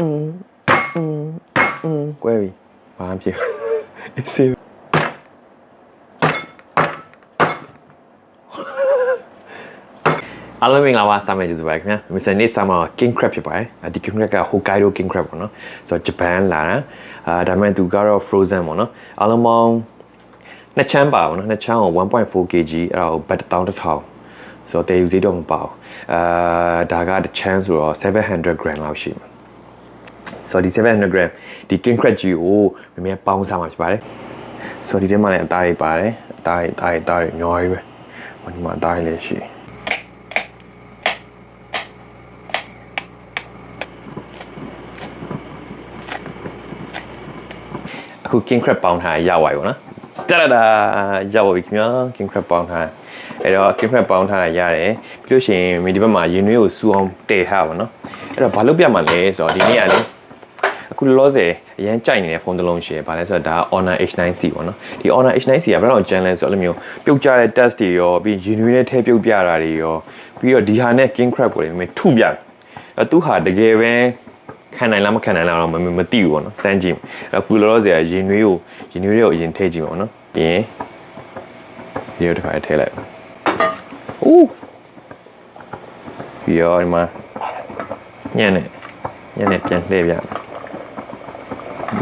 อืมอืมอืมကွဲပြီဘာမှမဖြစ်ဘူးအေးစေးအားလုံးမင်္ဂလာပါဆာမဲကျေးဇူးပါခင်ဗျာမစ္စနေဆာမ king crab ဖြစ်ပါတယ်ဒီ king crab က Hokkaido king crab ပေါ့နော်ဆိုတော့ဂျပန်လာတာအာဒါပေမဲ့သူကတော့ frozen ပေါ့နော်အားလုံးပေါင်းနှစ်ချမ်းပါပေါ့နော်နှစ်ချမ်းကို1.4 kg အဲ့ဒါကိုဘတ်1000တစ်ထောင်ဆိုတော့တည်ယူဈေးတော့မပါဘူးအာဒါကတစ်ချမ်းဆိုတော့700 gram လောက်ရှိမှာ ဆိုတော့ဒီ700 gram ဒီ king crab ကြီးကိုမင်းပေါင်းစားမှာဖြစ်ပါတယ်ဆိုတော့ဒီထဲမှာလည်းအသားတွေပါတယ်အသားတွေအသားတွေအသားတွေအများကြီးပဲဟိုဒီမှာအသားတွေလည်းရှိတယ်အခု king crab ပေါင်းထားရပါပြီပေါ့နော် တရဒါရပါပြီခင်ဗျာ king crab ပေါင်းထားအဲ့တော့ king crab ပေါင်းထားရတယ်ပြီးလို့ရှိရင်မိဒီဘက်မှာရင်နွေးကိုစူအောင်တည်ထားပါတော့အဲ့တော့ဘာလုပ်ပြမှာလဲဆိုတော့ဒီနေ့ကလေအခုလောလောဆယ်အရန်ကြိုက်နေတဲ့ဖုန်းတစ်လုံးရှိရပါလဲဆိုတော့ဒါ Honor H9C ပေါ့နော်ဒီ Honor H9C ကဘယ်တော့ကျန်လဲဆိုတော့အဲ့လိုမျိုးပြုတ်ကြတဲ့ test တွေရောပြီးရင်နွေးနဲ့ထဲပြုတ်ပြတာတွေရောပြီးတော့ဒီဟာနဲ့ king crab ကိုလည်းမင်းထုပြတယ်အဲ့သူဟာတကယ်ပဲ ခံနိုင်လားမခံနိုင်လားတော့မမသိဘူးပေါ့နော်စမ်းကြည့်အခုလောလောဆယ်ရင်နွေးကိုရင်နွေးတွေကိုအရင်ထည့်ကြည့်ပါပေါ့နော်ပြီးရင်ဒီလိုတစ်ခါထည့်လိုက်ဦးပြီးတော့ဒီမှာညနေညနေပြန်လှည့်ပြ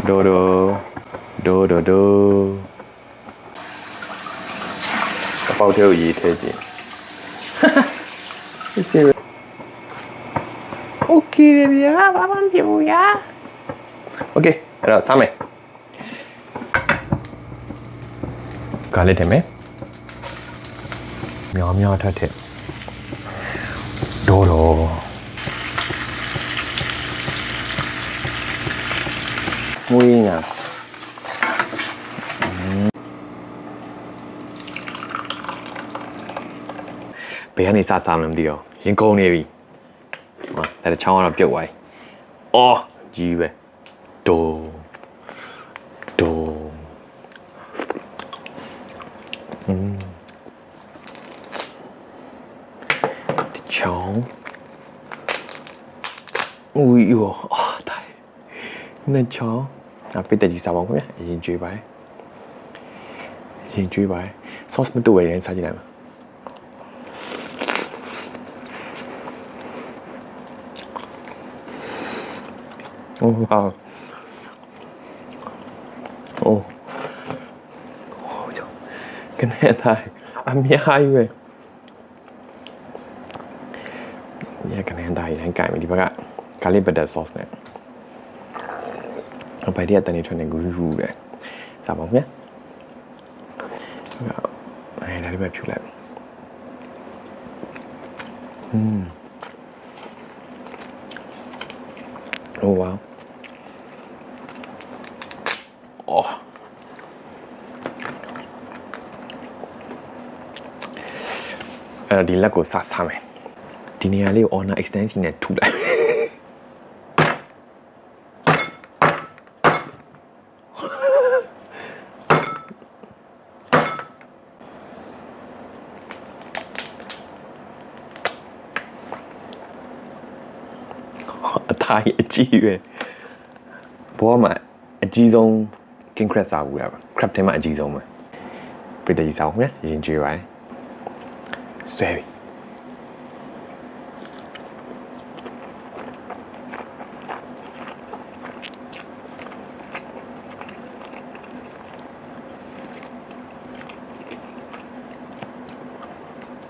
ဒိုဒိုဒိုဒိုဒိုအပေါက်ထဲကိုရေးထည့်ကြည့် စီโอเคရဗျာဘာမှမဖြစ်ဘူးညာโอเคအဲ့တော့စမယ်ဂါလေးတယ်မယ်မြောင်မြောင်ထက်ထက်ဒိုးတော့မွေးညာဘယ်ကနေစစားမလဲမသိတော့ရင်ကုန်နေပြီ ဟာဒါတချောင်းကတော့ပြုတ်သွားပြီအော်ကြီးပဲဒိုးဒိုးอืมတချောင်းဦးယောအာတိုင်းနှစ်ချောင်းအပိတကြီးစားပါဦးခင်ဗျာအရင်ကျွေးပါအရင်ကျွေးပါ sauce မတူရရင်စားကြည့်လိုက်ပါ โอ้ว้าวโอ้โอ้ยกันแน่ตายอันนี้ไฮเว้ยเนี่ยกันแน่ตายร่างกายมันดีปะกะกาลิบัตเดอร์ซอสเนี่ยเอาไปที่อัตนิทนเนี่ยกูรูเลยสามองเนี่ยအဲ့ဒါလေးပဲဖြူလိုက် တော့ဒီလက်ကိုစဆမ်းမယ်ဒီနေရာလေးကို honor extension နဲ့ထုလိုက်အသားကြီးအကြီးပဲဘောမှာအကြီးဆုံး king crab စားဘူးရပါ crab ထဲမှာအကြီးဆုံးပဲပြည်တကြီးစားအောင်ခင်ဗျရင်ကျွေးပါတယ် ဆွဲပြီ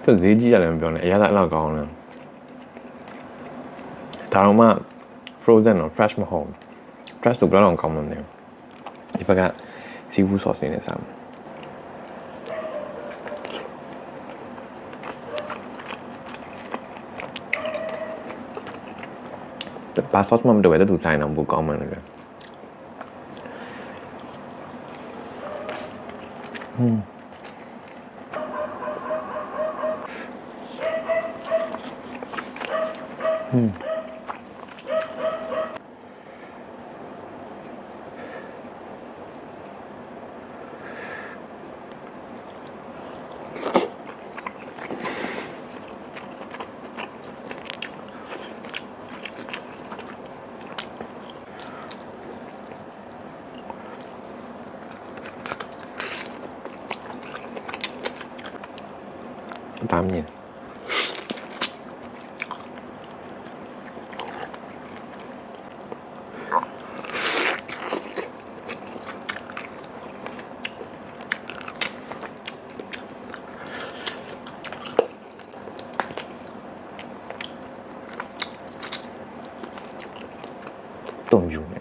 သူဈေးကြီးရတယ်မပြောနဲ့အရသာအဲ့လောက်ကောင်းတယ်ဒါတော့မှ frozen တော့ fresh မဟုတ်ဘူး fresh ဆိုဘယ်တော့ကောင်းမှမလဲဒီဘက်က seafood sauce လေးနဲ့စားမယ် ဘာ sauce မှမတွေ့ဘူးသူဆိုင်တော့ဘူးကောင်းမှလည်း ဟ ဘာမြင်တုံယူနေ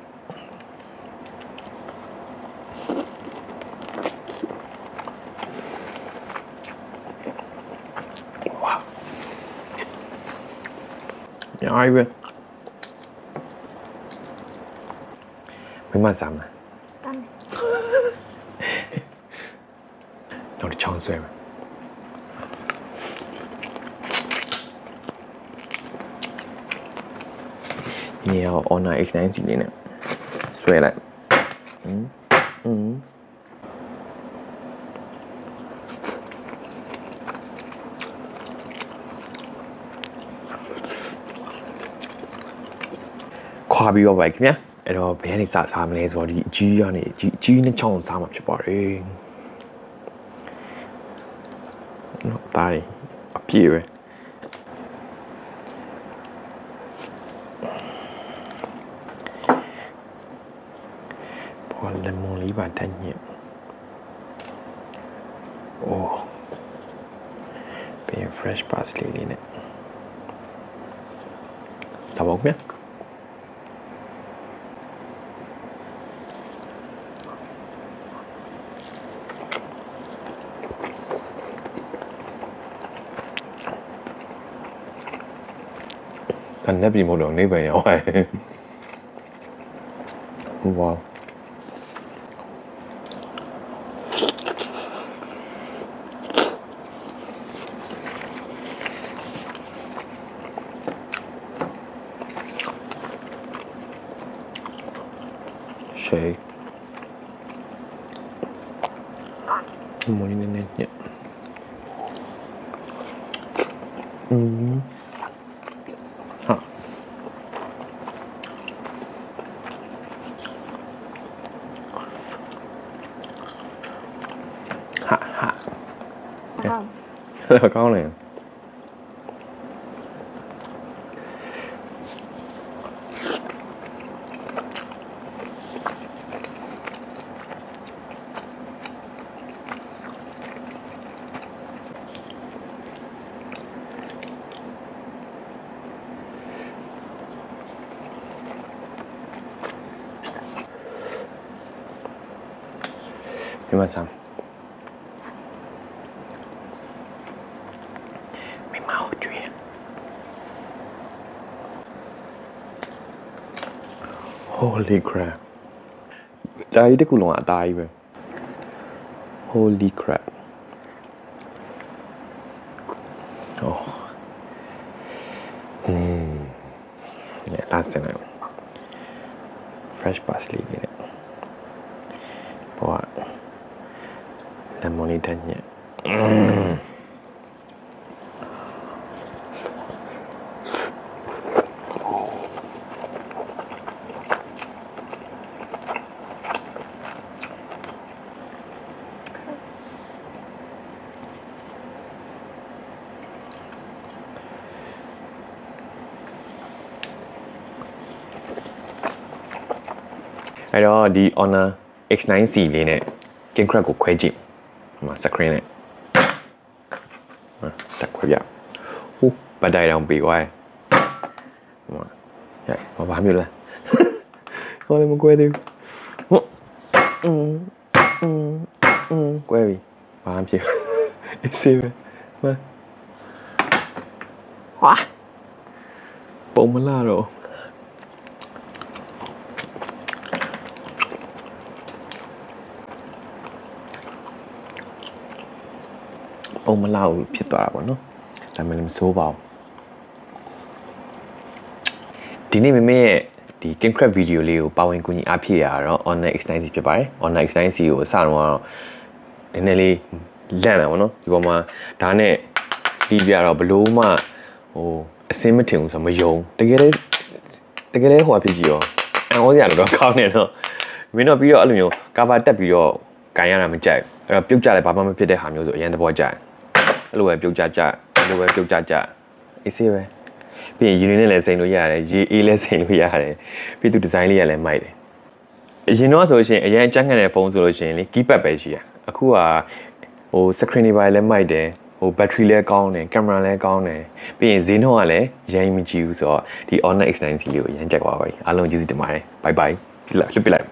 ညာရီပဲမင်းမစားမလားတမ်းနောက်တစ် ခွာပြီးတော့ပါခင်ဗျာအဲ့တော့ဘယ်ကနေစစားမလဲဆိုတော့ဒီအကြီးကနေအကြီးအကြီးနဲ့ချောင်းစားမှာဖြစ်ပါတယ်နော်တားရီအပြည့်ပဲပေါ်လက်မွန်လေးပါတန်းညစ်အိုးပြန် fresh parsley လေးနဲ့စားပါဦးခင်ဗျာ ဒါနဲ့ပြီမဟုတ်တော့နေပန်ရောက်ပါဝါရှေးမင်းနေနေညอืม ဟာ ဟာဟာဟုတ်တော့ကောင်းတယ်ပြမစမ်းမိမကိုကြွေး holy crap ဒါကြီးတစ်ခုလုံးကအသားကြီးပဲ holy crap ဟောဟင်းလေလာစနေ fresh parsley လေးနဲ့ပေါ်က lemonade ညက် အဲ့တော့ဒီ Honor X9C လေးနဲ့ King Crab ကိုခွဲကြည့်ဒီမှာ screen နဲ့ဟာတက်ခွဲပြဟိုးပတ်တိုင်တောင်ပေးသွားတယ်ဒီမှာညဘာဘာမျိုးလဲဟောလည်းမကွဲသေးဘူးဟုတ်อืมอืมอืมကွဲပြီဘာမှမဖြစ်ဘူးအေးစေးပဲမဟာပုံမလာတော့ ပုံမလောက်ဖြစ်သွားတာပေါ့နော်ဒါမှလည်းမစိုးပါဘူးဒီနေ့မမေရဲ့ဒီ King Crab video လေးကိုပါဝင်ကူညီအားဖြည့်ရတော့ Honor X90 ဖြစ်ပါတယ် Honor X90 ကိုအစတော့ကတော့နည်းနည်းလေးလန့်တာပေါ့နော်ဒီပေါ်မှာဒါနဲ့ပြီးပြတော့ဘလို့မှဟိုအစင်းမထင်ဘူးဆိုတော့မယုံတကယ်လေတကယ်လေဟိုအဖြစ်ကြီးရောအံ့ဩစရာတော့ကောင်းနေတော့မင်းတို့ပြီးတော့အဲ့လိုမျိုး cover တက်ပြီးတော့ကန်ရတာမကြိုက်အဲ့တော့ပြုတ်ကြတယ်ဘာမှမဖြစ်တဲ့ဟာမျိုးဆိုအရင်သဘောကျတယ် အဲ့လိုပဲပြုတ်ကြကြလိုပဲပြုတ်ကြကြအေးဆေးပဲပြီးရင်ယူနီနဲ့လည်းစိန်လို့ရတယ်ရေအေးလည်းစိန်လို့ရတယ်ပြီးသူဒီဇိုင်းလေးကလည်းမိုက်တယ်အရင်တော့ဆိုလို့ရှိရင်အရင်အကြမ်းခံတဲ့ဖုန်းဆိုလို့ရှိရင်လေကီးပတ်ပဲရှိရအခုကဟို screen တွေပါလည်းမိုက်တယ်ဟို battery လည်းကောင်းတယ်ကင်မရာလည်းကောင်းတယ်ပြီးရင်ဈေးနှုန်းကလည်းရိုင်းမကြည့်ဘူးဆိုတော့ဒီ Honor X9 စီလေးကိုရမ်းကြက်သွားပါပြီအားလုံးကျေးဇူးတင်ပါတယ် bye bye ပြလိုက်လှုပ်ပြလိုက်